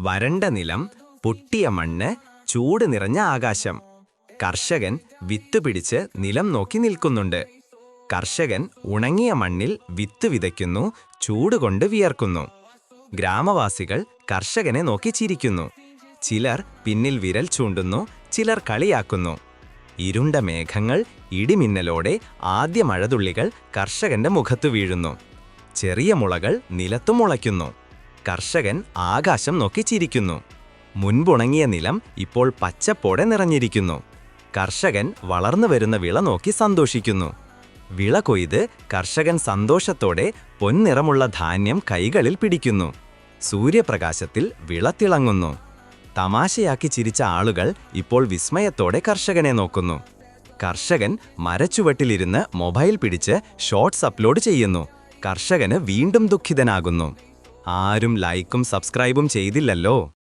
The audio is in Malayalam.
വരണ്ട നിലം പൊട്ടിയ മണ്ണ് ചൂട് നിറഞ്ഞ ആകാശം. കർഷകൻ വിത്ത് പിടിച്ച് നിലം നോക്കി നിൽക്കുന്നുണ്ട്. കർഷകൻ ഉണങ്ങിയ മണ്ണിൽ വിത്ത് വിതയ്ക്കുന്നു ചൂടുകൊണ്ട് വിയർക്കുന്നു. ഗ്രാമവാസികൾ കർഷകനെ നോക്കി ചിരിക്കുന്നു. ചിലർ പിന്നിൽ വിരൽ ചൂണ്ടുന്നു ചിലർ കളിയാക്കുന്നു. ഇരുണ്ട മേഘങ്ങൾ ഇടിമിന്നലോടെ ആദ്യ മഴതുള്ളികൾ കർഷകന്റെ മുഖത്തു വീഴുന്നു. ചെറിയ മുളകൾ നിലത്തു മുളയ്ക്കുന്നു. കർഷകൻ ആകാശം നോക്കി ചിരിക്കുന്നു. മുൻപുണങ്ങിയ നിലം ഇപ്പോൾ പച്ചപ്പോടെ നിറഞ്ഞിരിക്കുന്നു. കർഷകൻ വളർന്നു വരുന്ന വിള നോക്കി സന്തോഷിക്കുന്നു. വിള കൊയ്ത് കർഷകൻ സന്തോഷത്തോടെ പൊൻനിറമുള്ള ധാന്യം കൈകളിൽ പിടിക്കുന്നു. സൂര്യപ്രകാശത്തിൽ വിള തിളങ്ങുന്നു. തമാശയാക്കി ചിരിച്ച ആളുകൾ ഇപ്പോൾ വിസ്മയത്തോടെ കർഷകനെ നോക്കുന്നു. കർഷകൻ മരച്ചുവട്ടിലിരുന്ന് മൊബൈൽ പിടിച്ച് ഷോർട്സ് അപ്ലോഡ് ചെയ്യുന്നു. കർഷകന് വീണ്ടും ദുഃഖിതനാകുന്നു. ആരും ലൈക്കും സബ്സ്ക്രൈബും ചെയ്തില്ലല്ലോ.